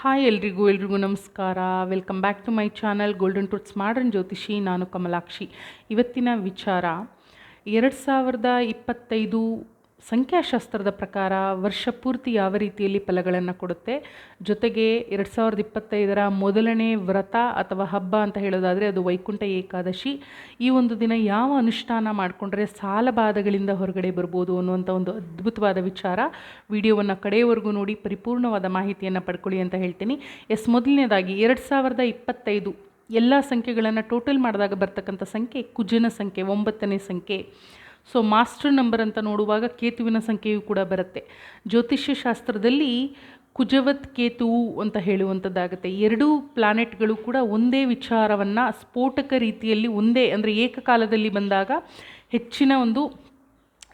Hi ಎಲ್ರಿಗೂ ಎಲ್ರಿಗೂ ನಮಸ್ಕಾರ. Welcome back to my channel golden toots modern ಜ್ಯೋತಿಷಿ ನಾನು ಕಮಲಾಕ್ಷಿ. ಇವತ್ತಿನ ವಿಚಾರ, ಎರಡು ಸಾವಿರದ ಇಪ್ಪತ್ತೈದು ಸಂಖ್ಯಾಶಾಸ್ತ್ರದ ಪ್ರಕಾರ ವರ್ಷ ಪೂರ್ತಿ ಯಾವ ರೀತಿಯಲ್ಲಿ ಫಲಗಳನ್ನು ಕೊಡುತ್ತೆ? ಜೊತೆಗೆ ಎರಡು ಸಾವಿರದ ಇಪ್ಪತ್ತೈದರ ಮೊದಲನೇ ವ್ರತ ಅಥವಾ ಹಬ್ಬ ಅಂತ ಹೇಳೋದಾದರೆ ಅದು ವೈಕುಂಠ ಏಕಾದಶಿ. ಈ ಒಂದು ದಿನ ಯಾವ ಅನುಷ್ಠಾನ ಮಾಡಿಕೊಂಡ್ರೆ ಸಾಲಬಾಧಗಳಿಂದ ಹೊರಗಡೆ ಬರ್ಬೋದು ಅನ್ನುವಂಥ ಒಂದು ಅದ್ಭುತವಾದ ವಿಚಾರ. ವಿಡಿಯೋವನ್ನು ಕಡೆಯವರೆಗೂ ನೋಡಿ, ಪರಿಪೂರ್ಣವಾದ ಮಾಹಿತಿಯನ್ನು ಪಡ್ಕೊಳ್ಳಿ ಅಂತ ಹೇಳ್ತೀನಿ. ಎಸ್, ಮೊದಲನೇದಾಗಿ ಎರಡು ಸಾವಿರದ ಇಪ್ಪತ್ತೈದು ಎಲ್ಲ ಸಂಖ್ಯೆಗಳನ್ನು ಟೋಟಲ್ ಮಾಡಿದಾಗ ಬರ್ತಕ್ಕಂಥ ಸಂಖ್ಯೆ ಕುಜನ ಸಂಖ್ಯೆ, ಒಂಬತ್ತನೇ ಸಂಖ್ಯೆ. ಸೊ ಮಾಸ್ಟರ್ ನಂಬರ್ ಅಂತ ನೋಡುವಾಗ ಕೇತುವಿನ ಸಂಖ್ಯೆಯು ಕೂಡ ಬರುತ್ತೆ. ಜ್ಯೋತಿಷ್ಯ ಶಾಸ್ತ್ರದಲ್ಲಿ ಕುಜವತ್ ಕೇತುವು ಅಂತ ಹೇಳುವಂಥದ್ದಾಗುತ್ತೆ. ಎರಡೂ ಪ್ಲಾನೆಟ್ಗಳು ಕೂಡ ಒಂದೇ ವಿಚಾರವನ್ನು ಸ್ಫೋಟಕ ರೀತಿಯಲ್ಲಿ ಒಂದೇ ಅಂದರೆ ಏಕಕಾಲದಲ್ಲಿ ಬಂದಾಗ ಹೆಚ್ಚಿನ ಒಂದು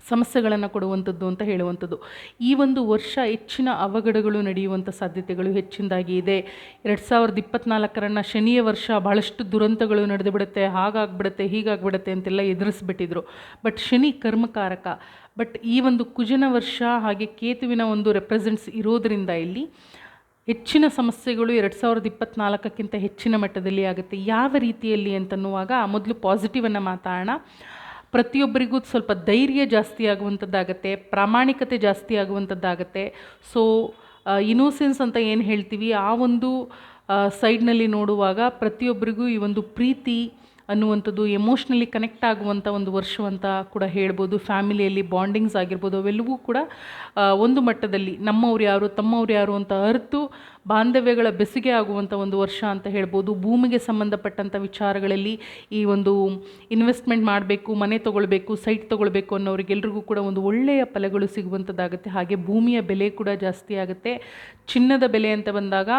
ಸಮಸ್ಯೆಗಳನ್ನು ಕೊಡುವಂಥದ್ದು ಅಂತ ಹೇಳುವಂಥದ್ದು. ಈ ಒಂದು ವರ್ಷ ಹೆಚ್ಚಿನ ಅವಘಡಗಳು ನಡೆಯುವಂಥ ಸಾಧ್ಯತೆಗಳು ಹೆಚ್ಚಿನದಾಗಿ ಇದೆ. ಎರಡು ಸಾವಿರದ ಇಪ್ಪತ್ನಾಲ್ಕರನ್ನು ಶನಿಯ ವರ್ಷ ಭಾಳಷ್ಟು ದುರಂತಗಳು ನಡೆದು ಬಿಡುತ್ತೆ ಹಾಗಾಗ್ಬಿಡುತ್ತೆ, ಹೀಗಾಗ್ಬಿಡುತ್ತೆ ಅಂತೆಲ್ಲ ಎದುರಿಸ್ಬಿಟ್ಟಿದ್ರು. ಬಟ್ ಶನಿ ಕರ್ಮಕಾರಕ. ಬಟ್ ಈ ಒಂದು ಕುಜನ ವರ್ಷ ಹಾಗೆ ಕೇತುವಿನ ಒಂದು ರೆಪ್ರೆಸೆಂಟ್ಸ್ ಇರೋದರಿಂದ ಇಲ್ಲಿ ಹೆಚ್ಚಿನ ಸಮಸ್ಯೆಗಳು ಎರಡು ಸಾವಿರದ ಇಪ್ಪತ್ನಾಲ್ಕಕ್ಕಿಂತ ಹೆಚ್ಚಿನ ಮಟ್ಟದಲ್ಲಿ ಆಗುತ್ತೆ. ಯಾವ ರೀತಿಯಲ್ಲಿ ಅಂತನ್ನುವಾಗ ಮೊದಲು ಪಾಸಿಟಿವನ್ನು ಮಾತಾಡೋಣ. ಪ್ರತಿಯೊಬ್ಬರಿಗೂ ಸ್ವಲ್ಪ ಧೈರ್ಯ ಜಾಸ್ತಿ ಆಗುವಂಥದ್ದಾಗತ್ತೆ, ಪ್ರಾಮಾಣಿಕತೆ ಜಾಸ್ತಿ ಆಗುವಂಥದ್ದಾಗತ್ತೆ. ಸೊ ಇನೋಸೆನ್ಸ್ ಅಂತ ಏನು ಹೇಳ್ತೀವಿ, ಆ ಒಂದು ಸೈಡ್ನಲ್ಲಿ ನೋಡುವಾಗ ಪ್ರತಿಯೊಬ್ಬರಿಗೂ ಈ ಒಂದು ಪ್ರೀತಿ ಅನ್ನುವಂಥದ್ದು ಎಮೋಷ್ನಲಿ ಕನೆಕ್ಟ್ ಆಗುವಂಥ ಒಂದು ವರ್ಷ ಅಂತ ಕೂಡ ಹೇಳ್ಬೋದು. ಫ್ಯಾಮಿಲಿಯಲ್ಲಿ ಬಾಂಡಿಂಗ್ಸ್ ಆಗಿರ್ಬೋದು, ಅವೆಲ್ಲವೂ ಕೂಡ ಒಂದು ಮಟ್ಟದಲ್ಲಿ ನಮ್ಮವ್ರು ಯಾರು, ತಮ್ಮವ್ರು ಯಾರು ಅಂತ ಅರಿತು ಬಾಂಧವ್ಯಗಳ ಬೆಸಿಗೆ ಆಗುವಂಥ ಒಂದು ವರ್ಷ ಅಂತ ಹೇಳ್ಬೋದು. ಭೂಮಿಗೆ ಸಂಬಂಧಪಟ್ಟಂಥ ವಿಚಾರಗಳಲ್ಲಿ ಈ ಒಂದು ಇನ್ವೆಸ್ಟ್ಮೆಂಟ್ ಮಾಡಬೇಕು, ಮನೆ ತೊಗೊಳ್ಬೇಕು ಸೈಟ್ ತೊಗೊಳ್ಬೇಕು ಅನ್ನೋರಿಗೆಲ್ರಿಗೂ ಕೂಡ ಒಂದು ಒಳ್ಳೆಯ ಫಲಗಳು ಸಿಗುವಂಥದ್ದಾಗುತ್ತೆ. ಹಾಗೆ ಭೂಮಿಯ ಬೆಲೆ ಕೂಡ ಜಾಸ್ತಿ ಆಗುತ್ತೆ. ಚಿನ್ನದ ಬೆಲೆ ಅಂತ ಬಂದಾಗ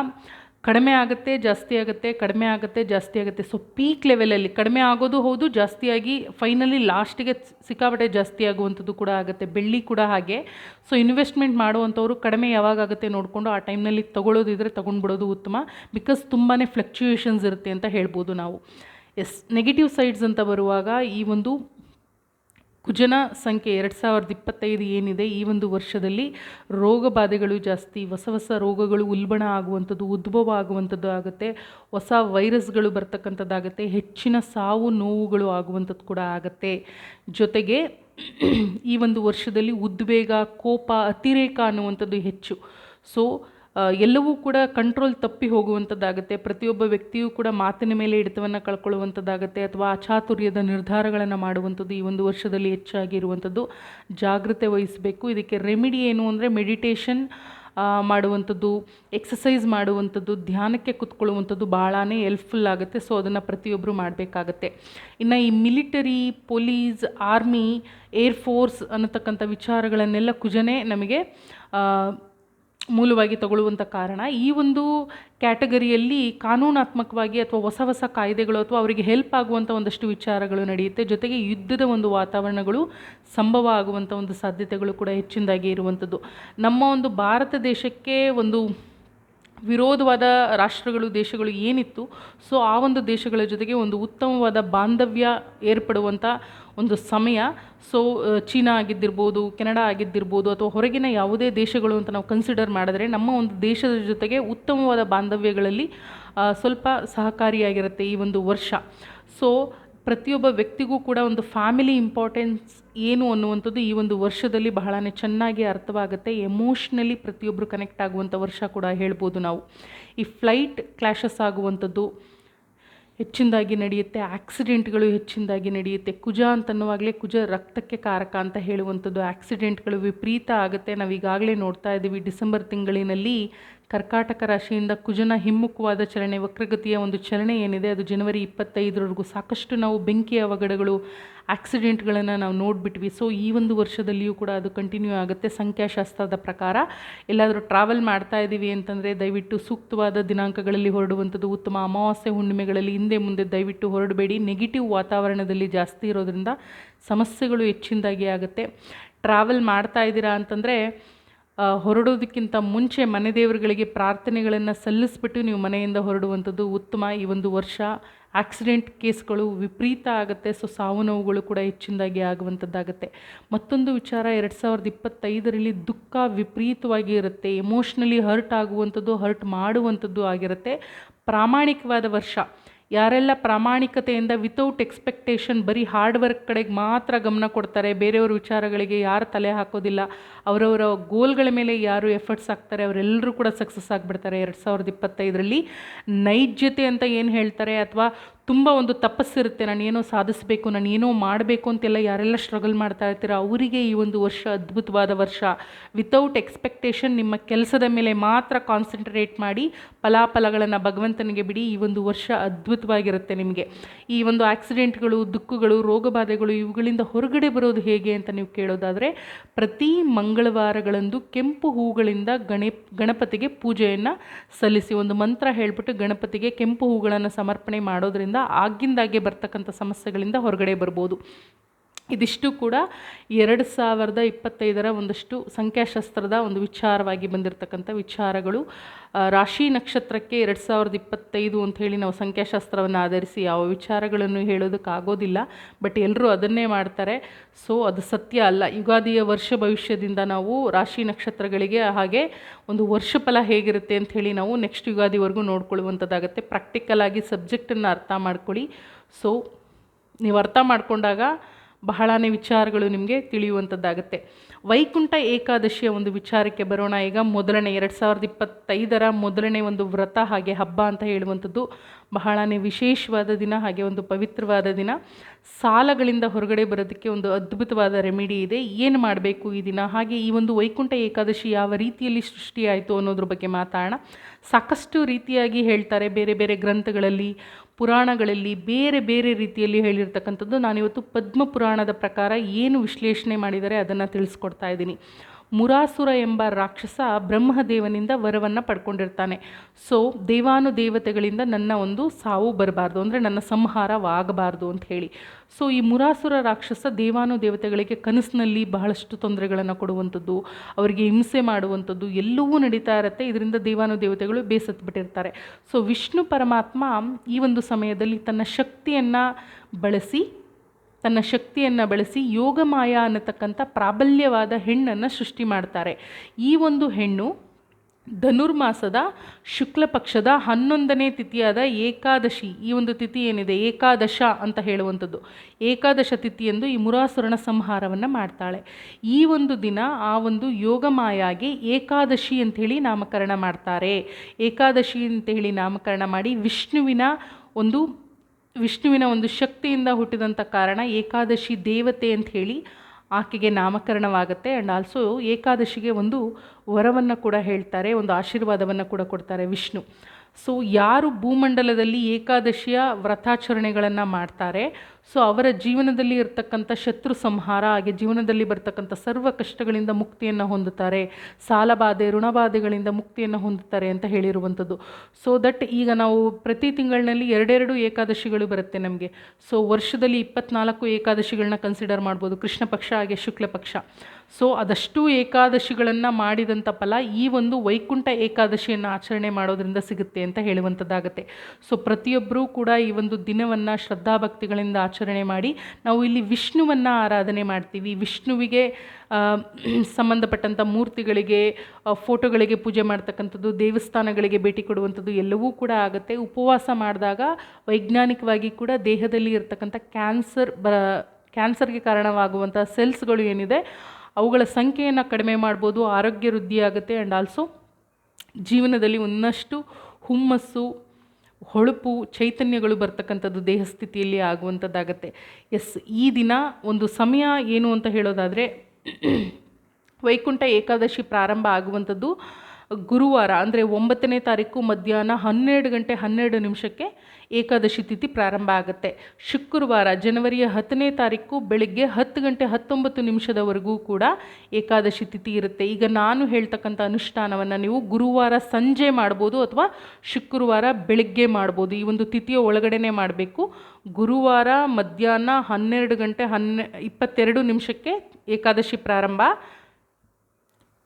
ಕಡಿಮೆ ಆಗುತ್ತೆ, ಜಾಸ್ತಿ ಆಗುತ್ತೆ, ಕಡಿಮೆ ಆಗುತ್ತೆ, ಜಾಸ್ತಿ ಆಗುತ್ತೆ. ಸೊ ಪೀಕ್ ಲೆವೆಲಲ್ಲಿ ಕಡಿಮೆ ಆಗೋದು ಹೌದು ಜಾಸ್ತಿಯಾಗಿ ಫೈನಲಿ ಲಾಸ್ಟಿಗೆ ಸಿಕ್ಕಾಪಟ್ಟೆ ಜಾಸ್ತಿ ಆಗುವಂಥದ್ದು ಕೂಡ ಆಗುತ್ತೆ, ಬೆಳ್ಳಿ ಕೂಡ ಹಾಗೆ. ಸೊ ಇನ್ವೆಸ್ಟ್ಮೆಂಟ್ ಮಾಡುವಂಥವ್ರು ಕಡಿಮೆ ಯಾವಾಗ ಆಗುತ್ತೆ ನೋಡಿಕೊಂಡು ಆ ಟೈಮ್ನಲ್ಲಿ ತೊಗೊಳ್ಳೋದಿದ್ರೆ ತೊಗೊಂಡ್ಬಿಡೋದು ಉತ್ತಮ. ಬಿಕಾಸ್ ತುಂಬಾ ಫ್ಲಕ್ಚುಯೇಷನ್ಸ್ ಇರುತ್ತೆ ಅಂತ ಹೇಳ್ಬೋದು ನಾವು. ಎಸ್ ನೆಗೆಟಿವ್ ಸೈಡ್ಸ್ ಅಂತ ಬರುವಾಗ ಈ ಒಂದು ಕುಜನ ಸಂಖ್ಯೆ ಎರಡು ಸಾವಿರದ ಇಪ್ಪತ್ತೈದು ಏನಿದೆ ಈ ಒಂದು ವರ್ಷದಲ್ಲಿ ರೋಗ ಬಾಧೆಗಳು ಜಾಸ್ತಿ, ಹೊಸ ಹೊಸ ರೋಗಗಳು ಉಲ್ಬಣ ಆಗುವಂಥದ್ದು, ಉದ್ಭವ ಆಗುವಂಥದ್ದು ಆಗುತ್ತೆ, ಹೊಸ ವೈರಸ್ಗಳು ಬರ್ತಕ್ಕಂಥದ್ದಾಗುತ್ತೆ, ಹೆಚ್ಚಿನ ಸಾವು ನೋವುಗಳು ಆಗುವಂಥದ್ದು ಕೂಡ ಆಗುತ್ತೆ. ಜೊತೆಗೆ ಈ ಒಂದು ವರ್ಷದಲ್ಲಿ ಉದ್ವೇಗ, ಕೋಪ, ಅತಿರೇಕ ಅನ್ನುವಂಥದ್ದು ಹೆಚ್ಚು. ಸೊ ಎಲ್ಲವೂ ಕೂಡ ಕಂಟ್ರೋಲ್ ತಪ್ಪಿ ಹೋಗುವಂಥದ್ದಾಗುತ್ತೆ ಪ್ರತಿಯೊಬ್ಬ ವ್ಯಕ್ತಿಯೂ ಕೂಡ ಮಾತಿನ ಮೇಲೆ ಹಿಡಿತವನ್ನು ಕಳ್ಕೊಳ್ಳುವಂಥದ್ದಾಗುತ್ತೆ ಅಥವಾ ಅಚಾತುರ್ಯದ ನಿರ್ಧಾರಗಳನ್ನು ಮಾಡುವಂಥದ್ದು ಈ ಒಂದು ವರ್ಷದಲ್ಲಿ ಹೆಚ್ಚಾಗಿ ಇರುವಂಥದ್ದು ಜಾಗ್ರತೆ ವಹಿಸಬೇಕು. ಇದಕ್ಕೆ ರೆಮಿಡಿ ಏನು ಅಂದರೆ ಮೆಡಿಟೇಷನ್ ಮಾಡುವಂಥದ್ದು ಎಕ್ಸಸೈಸ್ ಮಾಡುವಂಥದ್ದು, ಧ್ಯಾನಕ್ಕೆ ಕುತ್ಕೊಳ್ಳುವಂಥದ್ದು ಭಾಳನೇ ಹೆಲ್ಪ್ಫುಲ್ ಆಗುತ್ತೆ. ಸೊ ಅದನ್ನು ಪ್ರತಿಯೊಬ್ಬರು ಮಾಡಬೇಕಾಗತ್ತೆ. ಇನ್ನು ಈ military police army air force ಅನ್ನತಕ್ಕಂಥ ವಿಚಾರಗಳನ್ನೆಲ್ಲ ಕುಜನೇ ನಮಗೆ ಮೂಲವಾಗಿ ತಗೊಳ್ಳುವಂಥ ಕಾರಣ, ಈ ಒಂದು ಕ್ಯಾಟಗರಿಯಲ್ಲಿ ಕಾನೂನಾತ್ಮಕವಾಗಿ ಅಥವಾ ಹೊಸ ಹೊಸ ಕಾಯ್ದೆಗಳು ಅಥವಾ ಅವರಿಗೆ ಹೆಲ್ಪ್ ಆಗುವಂಥ ಒಂದಷ್ಟು ವಿಚಾರಗಳು ನಡೆಯುತ್ತೆ. ಜೊತೆಗೆ ಯುದ್ಧದ ಒಂದು ವಾತಾವರಣಗಳು ಸಂಭವ ಆಗುವಂಥ ಒಂದು ಸಾಧ್ಯತೆಗಳು ಕೂಡ ಹೆಚ್ಚಿನದಾಗಿ ಇರುವಂಥದ್ದು. ನಮ್ಮ ಒಂದು ಭಾರತ ದೇಶಕ್ಕೆ ಒಂದು ವಿರೋಧವಾದ ರಾಷ್ಟ್ರಗಳು, ದೇಶಗಳು ಏನಿತ್ತು, ಸೊ ಆ ಒಂದು ದೇಶಗಳ ಜೊತೆಗೆ ಒಂದು ಉತ್ತಮವಾದ ಬಾಂಧವ್ಯ ಏರ್ಪಡುವಂಥ ಒಂದು ಸಮಯ. ಸೊ ಚೀನಾ ಆಗಿದ್ದಿರ್ಬೋದು, ಕೆನಡಾ ಆಗಿದ್ದಿರ್ಬೋದು ಅಥವಾ ಹೊರಗಿನ ಯಾವುದೇ ದೇಶಗಳು ಅಂತ ನಾವು ಕನ್ಸಿಡರ್ ಮಾಡಿದ್ರೆ ನಮ್ಮ ಒಂದು ದೇಶದ ಜೊತೆಗೆ ಉತ್ತಮವಾದ ಬಾಂಧವ್ಯಗಳಲ್ಲಿ ಸ್ವಲ್ಪ ಸಹಕಾರಿಯಾಗಿರುತ್ತೆ ಈ ಒಂದು ವರ್ಷ. ಸೊ ಪ್ರತಿಯೊಬ್ಬ ವ್ಯಕ್ತಿಗೂ ಕೂಡ ಒಂದು ಫ್ಯಾಮಿಲಿ ಇಂಪಾರ್ಟೆನ್ಸ್ ಏನು ಅನ್ನುವಂಥದ್ದು ಈ ಒಂದು ವರ್ಷದಲ್ಲಿ ಬಹಳನೇ ಚೆನ್ನಾಗಿ ಅರ್ಥವಾಗುತ್ತೆ. ಎಮೋಷ್ನಲಿ ಪ್ರತಿಯೊಬ್ಬರು ಕನೆಕ್ಟ್ ಆಗುವಂಥ ವರ್ಷ ಕೂಡ ಹೇಳ್ಬೋದು ನಾವು. ಈ ಫ್ಲೈಟ್ ಕ್ಲ್ಯಾಶಸ್ ಆಗುವಂಥದ್ದು ಹೆಚ್ಚಿನದಾಗಿ ನಡೆಯುತ್ತೆ. ಆಕ್ಸಿಡೆಂಟ್ಗಳು ಹೆಚ್ಚಿನದಾಗಿ ನಡೆಯುತ್ತೆ. ಕುಜ ಅಂತನ್ನುವಾಗಲೇ ಕುಜ ರಕ್ತಕ್ಕೆ ಕಾರಕ ಅಂತ ಹೇಳುವಂಥದ್ದು. ಆಕ್ಸಿಡೆಂಟ್ಗಳು ವಿಪರೀತ ಆಗುತ್ತೆ. ನಾವು ಈಗಾಗಲೇ ನೋಡ್ತಾ ಇದ್ದೀವಿ ಡಿಸೆಂಬರ್ ತಿಂಗಳಿನಲ್ಲಿ ಕರ್ಕಾಟಕ ರಾಶಿಯಿಂದ ಕುಜನ ಹಿಮ್ಮುಖವಾದ ಚಲನೆ, ವಕ್ರಗತಿಯ ಒಂದು ಚಲನೆ ಏನಿದೆ, ಅದು ಜನವರಿ ಇಪ್ಪತ್ತೈದರವರೆಗೂ ಸಾಕಷ್ಟು ನಾವು ಬೆಂಕಿ ಅವಘಡಗಳು, ಆಕ್ಸಿಡೆಂಟ್ಗಳನ್ನು ನಾವು ನೋಡಿಬಿಟ್ವಿ. ಸೊ ಈ ಒಂದು ವರ್ಷದಲ್ಲಿಯೂ ಕೂಡ ಅದು ಕಂಟಿನ್ಯೂ ಆಗುತ್ತೆ. ಸಂಖ್ಯಾಶಾಸ್ತ್ರದ ಪ್ರಕಾರ ಎಲ್ಲಾದರೂ ಟ್ರಾವೆಲ್ ಮಾಡ್ತಾ ಇದ್ದೀವಿ ಅಂತಂದರೆ ದಯವಿಟ್ಟು ಸೂಕ್ತವಾದ ದಿನಾಂಕಗಳಲ್ಲಿ ಹೊರಡುವಂಥದ್ದು ಉತ್ತಮ ಅಮಾವಾಸ್ಯೆ ಹುಣ್ಣಿಮೆಗಳಲ್ಲಿ ಹಿಂದೆ ಮುಂದೆ ದಯವಿಟ್ಟು ಹೊರಡಬೇಡಿ. ನೆಗೆಟಿವ್ ವಾತಾವರಣದಲ್ಲಿ ಜಾಸ್ತಿ ಇರೋದ್ರಿಂದ ಸಮಸ್ಯೆಗಳು ಹೆಚ್ಚಿನದಾಗಿ ಆಗುತ್ತೆ. ಟ್ರಾವೆಲ್ ಮಾಡ್ತಾ ಇದ್ದೀರಾ ಅಂತಂದರೆ ಹೊರಡೋದಕ್ಕಿಂತ ಮುಂಚೆ ಮನೆ ದೇವರುಗಳಿಗೆ ಪ್ರಾರ್ಥನೆಗಳನ್ನು ಸಲ್ಲಿಸ್ಬಿಟ್ಟು ನೀವು ಮನೆಯಿಂದ ಹೊರಡುವಂಥದ್ದು ಉತ್ತಮ. ಈ ಒಂದು ವರ್ಷ ಆಕ್ಸಿಡೆಂಟ್ ಕೇಸ್ಗಳು ವಿಪರೀತ ಆಗುತ್ತೆ. ಸೊ ಸಾವು ನೋವುಗಳು ಕೂಡ ಹೆಚ್ಚಿನದಾಗಿ ಆಗುವಂಥದ್ದಾಗುತ್ತೆ. ಮತ್ತೊಂದು ವಿಚಾರ, ಎರಡು ಸಾವಿರದ ಇಪ್ಪತ್ತೈದರಲ್ಲಿ ದುಃಖ ವಿಪರೀತವಾಗಿ ಇರುತ್ತೆ. ಎಮೋಷ್ನಲಿ ಹರ್ಟ್ ಆಗುವಂಥದ್ದು ಹರ್ಟ್ ಮಾಡುವಂಥದ್ದು ಆಗಿರುತ್ತೆ. ಪ್ರಾಮಾಣಿಕವಾದ ವರ್ಷ. ಯಾರೆಲ್ಲ ಪ್ರಾಮಾಣಿಕತೆಯಿಂದ ವಿತೌಟ್ ಎಕ್ಸ್ಪೆಕ್ಟೇಷನ್ ಬರೀ ಹಾರ್ಡ್ ವರ್ಕ್ ಕಡೆಗೆ ಮಾತ್ರ ಗಮನ ಕೊಡ್ತಾರೆ, ಬೇರೆಯವ್ರ ವಿಚಾರಗಳಿಗೆ ಯಾರು ತಲೆ ಹಾಕೋದಿಲ್ಲ, ಅವರವರ ಗೋಲ್ಗಳ ಮೇಲೆ ಯಾರು ಎಫರ್ಟ್ಸ್ ಹಾಕ್ತಾರೆ ಅವರೆಲ್ಲರೂ ಕೂಡ ಸಕ್ಸಸ್ ಆಗಿಬಿಡ್ತಾರೆ. ಎರಡು ಸಾವಿರದ ಇಪ್ಪತ್ತೈದರಲ್ಲಿ ನೈಜತೆ ಅಂತ ಏನು ಹೇಳ್ತಾರೆ ಅಥವಾ ತುಂಬ ಒಂದು ತಪಸ್ಸಿರುತ್ತೆ. ನಾನು ಏನೋ ಸಾಧಿಸಬೇಕು ನಾನು ಏನೋ ಮಾಡಬೇಕು ಅಂತೆಲ್ಲ ಯಾರೆಲ್ಲ ಸ್ಟ್ರಗಲ್ ಮಾಡ್ತಾ ಇರ್ತೀರ ಅವರಿಗೆ ಈ ಒಂದು ವರ್ಷ ಅದ್ಭುತವಾದ ವರ್ಷ. ವಿತೌಟ್ ಎಕ್ಸ್ಪೆಕ್ಟೇಷನ್ ನಿಮ್ಮ ಕೆಲಸದ ಮೇಲೆ ಮಾತ್ರ ಕಾನ್ಸಂಟ್ರೇಟ್ ಮಾಡಿ ಫಲಾಫಲಗಳನ್ನು ಭಗವಂತನಿಗೆ ಬಿಡಿ. ಈ ಒಂದು ವರ್ಷ ಅದ್ಭುತವಾಗಿರುತ್ತೆ ನಿಮಗೆ. ಈ ಒಂದು ಆಕ್ಸಿಡೆಂಟ್ಗಳು ದುಃಖಗಳು ರೋಗಬಾಧೆಗಳು ಇವುಗಳಿಂದ ಹೊರಗಡೆ ಬರೋದು ಹೇಗೆ ಅಂತ ನೀವು ಕೇಳೋದಾದರೆ, ಪ್ರತಿ ಮಂಗಳವಾರಗಳಂದು ಕೆಂಪು ಹೂಗಳಿಂದ ಗಣೆ, ಗಣಪತಿಗೆ ಪೂಜೆಯನ್ನು ಸಲ್ಲಿಸಿ ಒಂದು ಮಂತ್ರ ಹೇಳ್ಬಿಟ್ಟು ಗಣಪತಿಗೆ ಕೆಂಪು ಹೂಗಳನ್ನು ಸಮರ್ಪಣೆ ಮಾಡೋದ್ರಿಂದ ಆಗಿಂದಾಗೆ ಬರ್ತಕ್ಕಂಥ ಸಮಸ್ಯೆಗಳಿಂದ ಹೊರಗಡೆ ಬರ್ಬೋದು. ಇದಿಷ್ಟು ಕೂಡ ಎರಡು ಸಾವಿರದ ಇಪ್ಪತ್ತೈದರ ಒಂದಷ್ಟು ಸಂಖ್ಯಾಶಾಸ್ತ್ರದ ಒಂದು ವಿಚಾರವಾಗಿ ಬಂದಿರತಕ್ಕಂಥ ವಿಚಾರಗಳು. ರಾಶಿ ನಕ್ಷತ್ರಕ್ಕೆ ಎರಡು ಸಾವಿರದ ಇಪ್ಪತ್ತೈದು ಅಂತ ಹೇಳಿ ನಾವು ಸಂಖ್ಯಾಶಾಸ್ತ್ರವನ್ನು ಆಧರಿಸಿ ಯಾವ ವಿಚಾರಗಳನ್ನು ಹೇಳೋದಕ್ಕಾಗೋದಿಲ್ಲ. ಬಟ್ ಎಲ್ಲರೂ ಅದನ್ನೇ ಮಾಡ್ತಾರೆ. ಸೊ, ಅದು ಸತ್ಯ ಅಲ್ಲ. ಯುಗಾದಿಯ ವರ್ಷ ಭವಿಷ್ಯದಿಂದ ನಾವು ರಾಶಿ ನಕ್ಷತ್ರಗಳಿಗೆ ಹಾಗೆ ಒಂದು ವರ್ಷ ಫಲ ಹೇಗಿರುತ್ತೆ ಅಂತ ಹೇಳಿ ನಾವು ನೆಕ್ಸ್ಟ್ ಯುಗಾದಿವರೆಗೂ ನೋಡ್ಕೊಳ್ಳುವಂಥದ್ದಾಗುತ್ತೆ. ಪ್ರಾಕ್ಟಿಕಲ್ ಆಗಿ ಸಬ್ಜೆಕ್ಟನ್ನು ಅರ್ಥ ಮಾಡ್ಕೊಳ್ಳಿ. ಸೊ, ನೀವು ಅರ್ಥ ಮಾಡಿಕೊಂಡಾಗ ಬಹಳನೇ ವಿಚಾರಗಳು ನಿಮಗೆ ತಿಳಿಯುವಂಥದ್ದಾಗುತ್ತೆ. ವೈಕುಂಠ ಏಕಾದಶಿಯ ಒಂದು ವಿಚಾರಕ್ಕೆ ಬರೋಣ. ಈಗ ಮೊದಲನೇ, ಎರಡು ಸಾವಿರದ ಇಪ್ಪತ್ತೈದರ ಮೊದಲನೇ ಒಂದು ವ್ರತ ಹಾಗೆ ಹಬ್ಬ ಅಂತ ಹೇಳುವಂಥದ್ದು ಬಹಳನೇ ವಿಶೇಷವಾದ ದಿನ, ಹಾಗೆ ಒಂದು ಪವಿತ್ರವಾದ ದಿನ. ಸಾಲಗಳಿಂದ ಹೊರಗಡೆ ಬರೋದಕ್ಕೆ ಒಂದು ಅದ್ಭುತವಾದ ರೆಮಿಡಿ ಇದೆ. ಏನು ಮಾಡಬೇಕು ಈ ದಿನ? ಹಾಗೆ ಈ ಒಂದು ವೈಕುಂಠ ಏಕಾದಶಿ ಯಾವ ರೀತಿಯಲ್ಲಿ ಸೃಷ್ಟಿಯಾಯಿತು ಅನ್ನೋದ್ರ ಬಗ್ಗೆ ಮಾತಾಡೋಣ. ಸಾಕಷ್ಟು ರೀತಿಯಾಗಿ ಹೇಳ್ತಾರೆ ಬೇರೆ ಬೇರೆ ಗ್ರಂಥಗಳಲ್ಲಿ. ಪುರಾಣಗಳಲ್ಲಿ ಬೇರೆ ಬೇರೆ ರೀತಿಯಲ್ಲಿ ಹೇಳಿರ್ತಕ್ಕಂಥದ್ದು. ನಾನಿವತ್ತು ಪದ್ಮ ಪುರಾಣದ ಪ್ರಕಾರ ಏನು ವಿಶ್ಲೇಷಣೆ ಮಾಡಿದ್ದಾರೆ ಅದನ್ನು ತಿಳಿಸ್ಕೊಡ್ತಾ ಇದ್ದೀನಿ. ಮುರಾಸುರ ಎಂಬ ರಾಕ್ಷಸ ಬ್ರಹ್ಮದೇವನಿಂದ ವರವನ್ನು ಪಡ್ಕೊಂಡಿರ್ತಾನೆ. ಸೊ ದೇವಾನು ದೇವತೆಗಳಿಂದ ನನ್ನ ಒಂದು ಸಾವು ಬರಬಾರ್ದು, ಅಂದರೆ ನನ್ನ ಸಂಹಾರವಾಗಬಾರ್ದು ಅಂತ ಹೇಳಿ. ಸೊ ಈ ಮುರಾಸುರ ರಾಕ್ಷಸ ದೇವಾನು ದೇವತೆಗಳಿಗೆ ಕನಸಿನಲ್ಲಿ ಬಹಳಷ್ಟು ತೊಂದರೆಗಳನ್ನು ಕೊಡುವಂಥದ್ದು, ಅವರಿಗೆ ಹಿಂಸೆ ಮಾಡುವಂಥದ್ದು ಎಲ್ಲವೂ ನಡೀತಾ ಇರುತ್ತೆ. ಇದರಿಂದ ದೇವಾನು ದೇವತೆಗಳು ಬೇಸತ್ಬಿಟ್ಟಿರ್ತಾರೆ. ಸೊ ವಿಷ್ಣು ಪರಮಾತ್ಮ ಈ ಒಂದು ಸಮಯದಲ್ಲಿ ತನ್ನ ಶಕ್ತಿಯನ್ನು ಬಳಸಿ ತನ್ನ ಶಕ್ತಿಯನ್ನು ಬಳಸಿ ಯೋಗ ಯೋಗಮಾಯ ಅನ್ನತಕ್ಕಂಥ ಪ್ರಾಬಲ್ಯವಾದ ಹೆಣ್ಣನ್ನು ಸೃಷ್ಟಿ ಮಾಡ್ತಾರೆ. ಈ ಒಂದು ಹೆಣ್ಣು ಧನುರ್ಮಾಸದ ಶುಕ್ಲ ಪಕ್ಷದ ಹನ್ನೊಂದನೇ ತಿಥಿಯಾದ ಏಕಾದಶಿ, ಈ ಒಂದು ತಿಥಿ ಏನಿದೆ? ಏಕಾದಶ ಅಂತ ಹೇಳುವಂಥದ್ದು. ಏಕಾದಶ ತಿಥಿಯಂದು ಈ ಮುರಾಸುರನ ಸಂಹಾರವನ್ನು ಮಾಡ್ತಾಳೆ. ಈ ಒಂದು ದಿನ ಆ ಒಂದು ಯೋಗ ಯೋಗಮಾಯಾಗೆ ಏಕಾದಶಿ ಅಂಥೇಳಿ ನಾಮಕರಣ ಮಾಡ್ತಾರೆ. ಏಕಾದಶಿ ಅಂತ ಹೇಳಿ ನಾಮಕರಣ ಮಾಡಿ ವಿಷ್ಣುವಿನ ಒಂದು ವಿಷ್ಣುವಿನ ಒಂದು ಶಕ್ತಿಯಿಂದ ಹುಟ್ಟಿದಂಥ ಕಾರಣ ಏಕಾದಶಿ ದೇವತೆ ಅಂತ ಹೇಳಿ ಆಕೆಗೆ ನಾಮಕರಣವಾಗುತ್ತೆ. ಆ್ಯಂಡ್ ಆಲ್ಸೋ ಏಕಾದಶಿಗೆ ಒಂದು ವರವನ್ನು ಕೂಡ ಹೇಳ್ತಾರೆ, ಒಂದು ಆಶೀರ್ವಾದವನ್ನು ಕೂಡ ಕೊಡ್ತಾರೆ ವಿಷ್ಣು. ಸೊ ಯಾರು ಭೂಮಂಡಲದಲ್ಲಿ ಏಕಾದಶಿಯ ವ್ರತಾಚರಣೆಗಳನ್ನು ಮಾಡ್ತಾರೆ ಸೊ ಅವರ ಜೀವನದಲ್ಲಿ ಇರತಕ್ಕಂಥ ಶತ್ರು ಸಂಹಾರ, ಹಾಗೆ ಜೀವನದಲ್ಲಿ ಬರ್ತಕ್ಕಂಥ ಸರ್ವ ಕಷ್ಟಗಳಿಂದ ಮುಕ್ತಿಯನ್ನು ಹೊಂದುತ್ತಾರೆ, ಸಾಲಬಾಧೆ, ಋಣಬಾಧೆಗಳಿಂದ ಮುಕ್ತಿಯನ್ನು ಹೊಂದುತ್ತಾರೆ ಅಂತ ಹೇಳಿರುವಂಥದ್ದು. ಸೊ ದಟ್ ಈಗ ನಾವು ಪ್ರತಿ ತಿಂಗಳಿನಲ್ಲಿ ಎರಡೆರಡು ಏಕಾದಶಿಗಳು ಬರುತ್ತೆ ನಮಗೆ. ಸೊ ವರ್ಷದಲ್ಲಿ ಇಪ್ಪತ್ನಾಲ್ಕು ಏಕಾದಶಿಗಳನ್ನ ಕನ್ಸಿಡರ್ ಮಾಡ್ಬೋದು, ಕೃಷ್ಣ ಪಕ್ಷ ಹಾಗೆ ಶುಕ್ಲ ಪಕ್ಷ. ಸೊ ಅದಷ್ಟು ಏಕಾದಶಿಗಳನ್ನು ಮಾಡಿದಂಥ ಫಲ ಈ ಒಂದು ವೈಕುಂಠ ಏಕಾದಶಿಯನ್ನು ಆಚರಣೆ ಮಾಡೋದ್ರಿಂದ ಸಿಗುತ್ತೆ ಅಂತ ಹೇಳುವಂಥದ್ದಾಗುತ್ತೆ. ಸೊ ಪ್ರತಿಯೊಬ್ಬರೂ ಕೂಡ ಈ ಒಂದು ದಿನವನ್ನು ಶ್ರದ್ಧಾಭಕ್ತಿಗಳಿಂದ ಆಚರಣೆ ಮಾಡಿ ನಾವು ಇಲ್ಲಿ ವಿಷ್ಣುವನ್ನು ಆರಾಧನೆ ಮಾಡ್ತೀವಿ. ವಿಷ್ಣುವಿಗೆ ಸಂಬಂಧಪಟ್ಟಂಥ ಮೂರ್ತಿಗಳಿಗೆ ಫೋಟೋಗಳಿಗೆ ಪೂಜೆ ಮಾಡ್ತಕ್ಕಂಥದ್ದು, ದೇವಸ್ಥಾನಗಳಿಗೆ ಭೇಟಿ ಕೊಡುವಂಥದ್ದು ಎಲ್ಲವೂ ಕೂಡ ಆಗುತ್ತೆ. ಉಪವಾಸ ಮಾಡಿದಾಗ ವೈಜ್ಞಾನಿಕವಾಗಿ ಕೂಡ ದೇಹದಲ್ಲಿ ಇರತಕ್ಕಂಥ ಕ್ಯಾನ್ಸರ್ ಬ ಕ್ಯಾನ್ಸರ್ಗೆ ಕಾರಣವಾಗುವಂಥ ಸೆಲ್ಸ್ಗಳು ಏನಿದೆ, ಅವುಗಳ ಸಂಖ್ಯೆಯನ್ನು ಕಡಿಮೆ ಮಾಡ್ಬೋದು, ಆರೋಗ್ಯ ವೃದ್ಧಿಯಾಗುತ್ತೆ ಆ್ಯಂಡ್ ಆಲ್ಸೋ ಜೀವನದಲ್ಲಿ ಒಂದಷ್ಟು ಹುಮ್ಮಸ್ಸು ಹೊಳಪು ಚೈತನ್ಯಗಳು ಬರ್ತಕ್ಕಂಥದ್ದು ದೇಹ ಸ್ಥಿತಿಯಲ್ಲಿ ಆಗುವಂಥದ್ದಾಗತ್ತೆ. ಎಸ್, ಈ ದಿನ ಒಂದು ಸಮಯ ಏನು ಅಂತ ಹೇಳೋದಾದರೆ, ವೈಕುಂಠ ಏಕಾದಶಿ ಪ್ರಾರಂಭ ಆಗುವಂಥದ್ದು ಗುರುವಾರ, ಅಂದರೆ ಒಂಬತ್ತನೇ ತಾರೀಕು ಮಧ್ಯಾಹ್ನ ಹನ್ನೆರಡು ಗಂಟೆ ಹನ್ನೆರಡು ನಿಮಿಷಕ್ಕೆ ಏಕಾದಶಿ ತಿಥಿ ಪ್ರಾರಂಭ ಆಗುತ್ತೆ. ಶುಕ್ರವಾರ, ಜನವರಿಯ ಹತ್ತನೇ ತಾರೀಕು ಬೆಳಗ್ಗೆ ಹತ್ತು ಗಂಟೆ ಹತ್ತೊಂಬತ್ತು ನಿಮಿಷದವರೆಗೂ ಕೂಡ ಏಕಾದಶಿ ತಿಥಿ ಇರುತ್ತೆ. ಈಗ ನಾನು ಹೇಳ್ತಕ್ಕಂಥ ಅನುಷ್ಠಾನವನ್ನು ನೀವು ಗುರುವಾರ ಸಂಜೆ ಮಾಡ್ಬೋದು ಅಥವಾ ಶುಕ್ರವಾರ ಬೆಳಗ್ಗೆ ಮಾಡ್ಬೋದು. ಈ ಒಂದು ತಿಥಿಯ ಒಳಗಡೆನೆ ಮಾಡಬೇಕು. ಗುರುವಾರ ಮಧ್ಯಾಹ್ನ ಹನ್ನೆರಡು ಗಂಟೆ ಹನ್ನೆ ಇಪ್ಪತ್ತೆರಡು ನಿಮಿಷಕ್ಕೆ ಏಕಾದಶಿ ಪ್ರಾರಂಭ.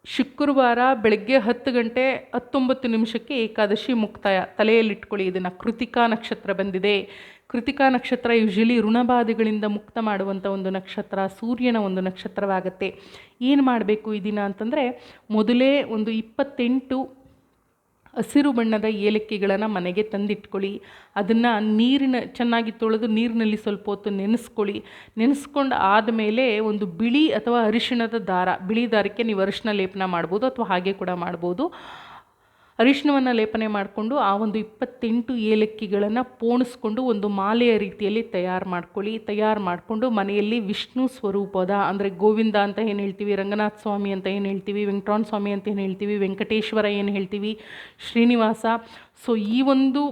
ಶುಕ್ರವಾರ ಬೆಳಗ್ಗೆ ಹತ್ತು ಗಂಟೆ ಹತ್ತೊಂಬತ್ತು ನಿಮಿಷಕ್ಕೆ ಏಕಾದಶಿ ಮುಕ್ತಾಯ. ತಲೆಯಲ್ಲಿಟ್ಕೊಳ್ಳಿ, ಇದನ್ನು ಕೃತಿಕಾ ನಕ್ಷತ್ರ ಬಂದಿದೆ. ಕೃತಿಕಾ ನಕ್ಷತ್ರ ಯೂಶಲಿ ಋಣಬಾಧೆಗಳಿಂದ ಮುಕ್ತ ಮಾಡುವಂಥ ಒಂದು ನಕ್ಷತ್ರ, ಸೂರ್ಯನ ಒಂದು ನಕ್ಷತ್ರವಾಗತ್ತೆ. ಏನು ಮಾಡಬೇಕು ಈ ದಿನ ಅಂತಂದರೆ, ಮೊದಲೇ ಒಂದು ಇಪ್ಪತ್ತೆಂಟು ಹಸಿರು ಬಣ್ಣದ ಏಲಕ್ಕಿಗಳನ್ನು ಮನೆಗೆ ತಂದಿಟ್ಕೊಳ್ಳಿ. ಅದನ್ನು ನೀರಿನ, ಚೆನ್ನಾಗಿ ತೊಳೆದು ನೀರಿನಲ್ಲಿ ಸ್ವಲ್ಪ ಹೊತ್ತು ನೆನೆಸ್ಕೊಳ್ಳಿ. ನೆನೆಸ್ಕೊಂಡು ಆದಮೇಲೆ ಒಂದು ಬಿಳಿ ಅಥವಾ ಅರಿಶಿಣದ ದಾರ, ಬಿಳಿ ದಾರಕ್ಕೆ ನೀವು ಅರಿಶಿಣ ಲೇಪನ ಮಾಡ್ಬೋದು ಅಥವಾ ಹಾಗೆ ಕೂಡ ಮಾಡ್ಬೋದು. ಅರಿಶಿಣವನ್ನು ಲೇಪನೆ ಮಾಡಿಕೊಂಡು ಆ ಒಂದು ಇಪ್ಪತ್ತೆಂಟು ಏಲಕ್ಕಿಗಳನ್ನು ಪೋಣಿಸ್ಕೊಂಡು ಒಂದು ಮಾಲೆಯ ರೀತಿಯಲ್ಲಿ ತಯಾರು ಮಾಡ್ಕೊಳ್ಳಿ. ತಯಾರು ಮಾಡಿಕೊಂಡು ಮನೆಯಲ್ಲಿ ವಿಷ್ಣು ಸ್ವರೂಪದ ಅಂದರೆ ಗೋವಿಂದ ಅಂತ ಏನು ಹೇಳ್ತೀವಿ, ರಂಗನಾಥ ಸ್ವಾಮಿ ಅಂತ ಏನು ಹೇಳ್ತೀವಿ ವೆಂಕಟರಮಣ ಸ್ವಾಮಿ ಅಂತ ಏನು ಹೇಳ್ತೀವಿ, ವೆಂಕಟೇಶ್ವರ ಏನು ಹೇಳ್ತೀವಿ, ಶ್ರೀನಿವಾಸ. ಸೊ ಈ ಒಂದು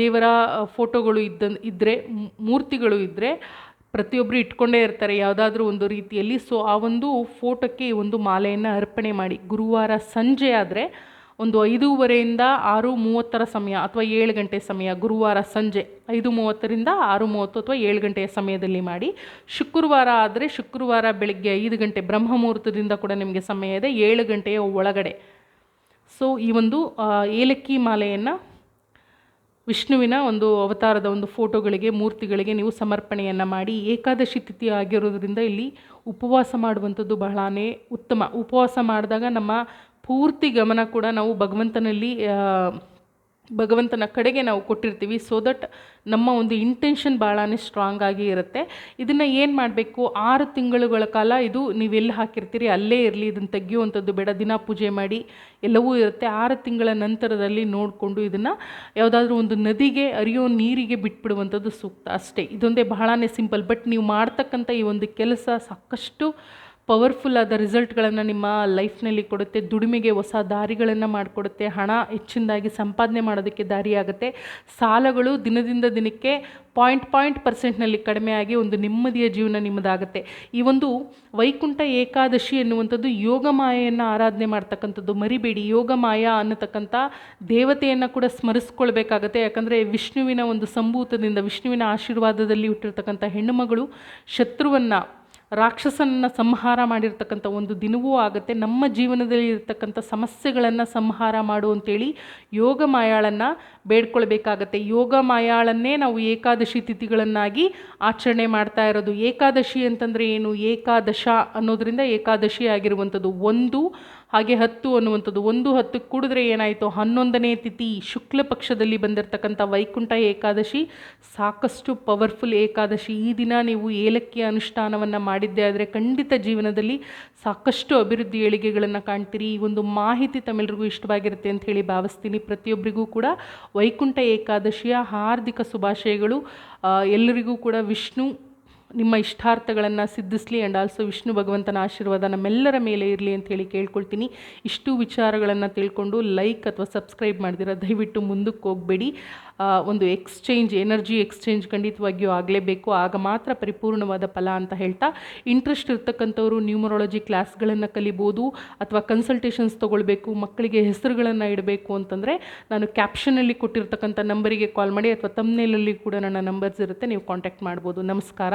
ದೇವರ ಫೋಟೋಗಳು ಇದ್ದ ಇದ್ದರೆ ಮೂರ್ತಿಗಳು ಇದ್ದರೆ ಪ್ರತಿಯೊಬ್ಬರು ಇಟ್ಕೊಂಡೇ ಇರ್ತಾರೆ ಯಾವುದಾದ್ರೂ ಒಂದು ರೀತಿಯಲ್ಲಿ. ಸೊ ಆ ಒಂದು ಫೋಟೋಕ್ಕೆ ಒಂದು ಮಾಲೆಯನ್ನು ಅರ್ಪಣೆ ಮಾಡಿ. ಗುರುವಾರ ಸಂಜೆ ಆದರೆ ಒಂದು ಐದೂವರೆಯಿಂದ ಆರು ಮೂವತ್ತರ ಸಮಯ ಅಥವಾ ಏಳು ಗಂಟೆ ಸಮಯ ಗುರುವಾರ ಸಂಜೆ ಐದು ಮೂವತ್ತರಿಂದ ಆರು ಮೂವತ್ತು ಅಥವಾ ಏಳು ಗಂಟೆಯ ಸಮಯದಲ್ಲಿ ಮಾಡಿ. ಶುಕ್ರವಾರ ಆದರೆ ಶುಕ್ರವಾರ ಬೆಳಗ್ಗೆ ಐದು ಗಂಟೆ ಬ್ರಹ್ಮ ಮುಹೂರ್ತದಿಂದ ಕೂಡ ನಿಮಗೆ ಸಮಯ ಇದೆ, ಏಳು ಗಂಟೆಯ ಒಳಗಡೆ. ಸೊ ಈ ಒಂದು ಏಲಕ್ಕಿ ಮಾಲೆಯನ್ನು ವಿಷ್ಣುವಿನ ಒಂದು ಅವತಾರದ ಒಂದು ಫೋಟೋಗಳಿಗೆ, ಮೂರ್ತಿಗಳಿಗೆ ನೀವು ಸಮರ್ಪಣೆಯನ್ನು ಮಾಡಿ. ಏಕಾದಶಿ ತಿಥಿ ಆಗಿರೋದ್ರಿಂದ ಇಲ್ಲಿ ಉಪವಾಸ ಮಾಡುವಂಥದ್ದು ಬಹಳನೇ ಉತ್ತಮ. ಉಪವಾಸ ಮಾಡಿದಾಗ ನಮ್ಮ ಪೂರ್ತಿ ಗಮನ ಕೂಡ ನಾವು ಭಗವಂತನಲ್ಲಿ ಭಗವಂತನ ಕಡೆಗೆ ನಾವು ಕೊಟ್ಟಿರ್ತೀವಿ. ಸೊ ದಟ್ ನಮ್ಮ ಒಂದು ಇಂಟೆನ್ಷನ್ ಭಾಳನೇ ಸ್ಟ್ರಾಂಗ್ ಆಗಿ ಇರುತ್ತೆ. ಇದನ್ನು ಏನು ಮಾಡಬೇಕು? ಆರು ತಿಂಗಳುಗಳ ಕಾಲ ಇದು ನೀವೆಲ್ಲಿ ಹಾಕಿರ್ತೀರಿ? ಅಲ್ಲೇ ಇರಲಿ, ಇದನ್ನು ತೆಗೆಯುವಂಥದ್ದು ಬೇಡ. ದಿನ ಪೂಜೆ ಮಾಡಿ ಎಲ್ಲವೂ ಇರುತ್ತೆ. ಆರು ತಿಂಗಳ ನಂತರದಲ್ಲಿ ನೋಡಿಕೊಂಡು ಇದನ್ನು ಯಾವುದಾದ್ರೂ ಒಂದು ನದಿಗೆ, ಅರಿಯೋ ನೀರಿಗೆ ಬಿಟ್ಬಿಡುವಂಥದ್ದು ಸೂಕ್ತ ಅಷ್ಟೇ. ಇದೊಂದೇ ಬಹಳನೇ ಸಿಂಪಲ್ ಬಟ್ ನೀವು ಮಾಡ್ತಕ್ಕಂಥ ಈ ಒಂದು ಕೆಲಸ ಸಾಕಷ್ಟು ಪವರ್ಫುಲ್ ಆದ ರಿಸಲ್ಟ್ಗಳನ್ನು ನಿಮ್ಮ ಲೈಫ್ನಲ್ಲಿ ಕೊಡುತ್ತೆ, ದುಡಿಮೆಗೆ ಹೊಸ ದಾರಿಗಳನ್ನು ಮಾಡಿಕೊಡುತ್ತೆ, ಹಣ ಹೆಚ್ಚಿನದಾಗಿ ಸಂಪಾದನೆ ಮಾಡೋದಕ್ಕೆ ದಾರಿಯಾಗುತ್ತೆ ಸಾಲಗಳು ದಿನದಿಂದ ದಿನಕ್ಕೆ ಪಾಯಿಂಟ್ ಪಾಯಿಂಟ್ ಪರ್ಸೆಂಟ್ನಲ್ಲಿ ಕಡಿಮೆಯಾಗಿ ಒಂದು ನೆಮ್ಮದಿಯ ಜೀವನ ನಿಮ್ಮದಾಗುತ್ತೆ. ಈ ಒಂದು ವೈಕುಂಠ ಏಕಾದಶಿ ಎನ್ನುವಂಥದ್ದು ಯೋಗಮಾಯೆಯನ್ನು ಆರಾಧನೆ ಮಾಡ್ತಕ್ಕಂಥದ್ದು. ಮರಿಬೇಡಿ ಯೋಗಮಾಯ ಅನ್ನತಕ್ಕಂಥ ದೇವತೆಯನ್ನು ಕೂಡ ಸ್ಮರಿಸ್ಕೊಳ್ಬೇಕಾಗತ್ತೆ. ಯಾಕಂದರೆ ವಿಷ್ಣುವಿನ ಒಂದು ಸಂಭೂತದಿಂದ, ವಿಷ್ಣುವಿನ ಆಶೀರ್ವಾದದಲ್ಲಿ ಹುಟ್ಟಿರ್ತಕ್ಕಂಥ ಹೆಣ್ಣುಮಗಳು ಶತ್ರುವನ್ನು ರಾಕ್ಷಸನನ್ನು ಸಂಹಾರ ಮಾಡಿರ್ತಕ್ಕಂಥ ಒಂದು ದಿನವೂ ಆಗುತ್ತೆ. ನಮ್ಮ ಜೀವನದಲ್ಲಿ ಇರತಕ್ಕಂಥ ಸಮಸ್ಯೆಗಳನ್ನು ಸಂಹಾರ ಮಾಡು ಅಂತೇಳಿ ಯೋಗ ಮಾಯಾಳನ್ನು ಬೇಡ್ಕೊಳ್ಬೇಕಾಗತ್ತೆ. ಯೋಗ ಮಾಯಾಳನ್ನೇ ನಾವು ಏಕಾದಶಿ ತಿಥಿಗಳನ್ನಾಗಿ ಆಚರಣೆ ಮಾಡ್ತಾ ಇರೋದು. ಏಕಾದಶಿ ಅಂತಂದರೆ ಏನು? ಏಕಾದಶ ಅನ್ನೋದರಿಂದ ಏಕಾದಶಿ ಆಗಿರುವಂಥದ್ದು. ಒಂದು ಹಾಗೆ ಹತ್ತು ಅನ್ನುವಂಥದ್ದು. ಒಂದು ಹತ್ತು ಕೂಡಿದ್ರೆ ಏನಾಯಿತು? ಹನ್ನೊಂದನೇ ತಿಥಿ ಶುಕ್ಲ ಪಕ್ಷದಲ್ಲಿ ಬಂದಿರತಕ್ಕಂಥ ವೈಕುಂಠ ಏಕಾದಶಿ, ಸಾಕಷ್ಟು ಪವರ್ಫುಲ್ ಏಕಾದಶಿ. ಈ ದಿನ ನೀವು ಏಲಕ್ಕಿ ಅನುಷ್ಠಾನವನ್ನು ಮಾಡಿದ್ದೆ ಆದರೆ ಖಂಡಿತ ಜೀವನದಲ್ಲಿ ಸಾಕಷ್ಟು ಅಭಿವೃದ್ಧಿ ಏಳಿಗೆಗಳನ್ನು ಕಾಣ್ತೀರಿ. ಈ ಒಂದು ಮಾಹಿತಿ ತಮ್ಮೆಲ್ಲರಿಗೂ ಇಷ್ಟವಾಗಿರುತ್ತೆ ಅಂತ ಹೇಳಿ ಭಾವಿಸ್ತೀನಿ. ಪ್ರತಿಯೊಬ್ಬರಿಗೂ ಕೂಡ ವೈಕುಂಠ ಏಕಾದಶಿಯ ಹಾರ್ದಿಕ ಶುಭಾಶಯಗಳು. ಎಲ್ಲರಿಗೂ ಕೂಡ ವಿಷ್ಣು ನಿಮ್ಮ ಇಷ್ಟಾರ್ಥಗಳನ್ನು ಸಿದ್ಧಿಸಲಿ ಆ್ಯಂಡ್ ಆಲ್ಸೋ ವಿಷ್ಣು ಭಗವಂತನ ಆಶೀರ್ವಾದ ನಮ್ಮೆಲ್ಲರ ಮೇಲೆ ಇರಲಿ ಅಂತ ಹೇಳಿ ಕೇಳ್ಕೊಳ್ತೀನಿ. ಇಷ್ಟು ವಿಚಾರಗಳನ್ನು ತಿಳ್ಕೊಂಡು ಲೈಕ್ ಅಥವಾ ಸಬ್ಸ್ಕ್ರೈಬ್ ಮಾಡಿದಿರ, ದಯವಿಟ್ಟು ಮುಂದಕ್ಕೆ ಹೋಗಬೇಡಿ. ಒಂದು ಎಕ್ಸ್ಚೇಂಜ್ ಎನರ್ಜಿ ಎಕ್ಸ್ಚೇಂಜ್ ಖಂಡಿತವಾಗಿಯೂ ಆಗಲೇಬೇಕು. ಆಗ ಮಾತ್ರ ಪರಿಪೂರ್ಣವಾದ ಫಲ ಅಂತ ಹೇಳ್ತಾ ಇಂಟ್ರೆಸ್ಟ್ ಇರ್ತಕ್ಕಂಥವ್ರು ನ್ಯೂಮರಾಲಜಿ ಕ್ಲಾಸ್ಗಳನ್ನು ಕಲಿಬೋದು ಅಥವಾ ಕನ್ಸಲ್ಟೇಷನ್ಸ್ ತೊಗೊಳ್ಬೇಕು, ಮಕ್ಕಳಿಗೆ ಹೆಸರುಗಳನ್ನು ಇಡಬೇಕು ಅಂತಂದರೆ ನಾನು ಕ್ಯಾಪ್ಷನಲ್ಲಿ ಕೊಟ್ಟಿರ್ತಕ್ಕಂಥ ನಂಬರಿಗೆ ಕಾಲ್ ಮಾಡಿ ಅಥವಾ ತಮ್ಮನೇಲಲ್ಲಿ ಕೂಡ ನನ್ನ ನಂಬರ್ಸ್ ಇರುತ್ತೆ, ನೀವು ಕಾಂಟ್ಯಾಕ್ಟ್ ಮಾಡ್ಬೋದು. ನಮಸ್ಕಾರ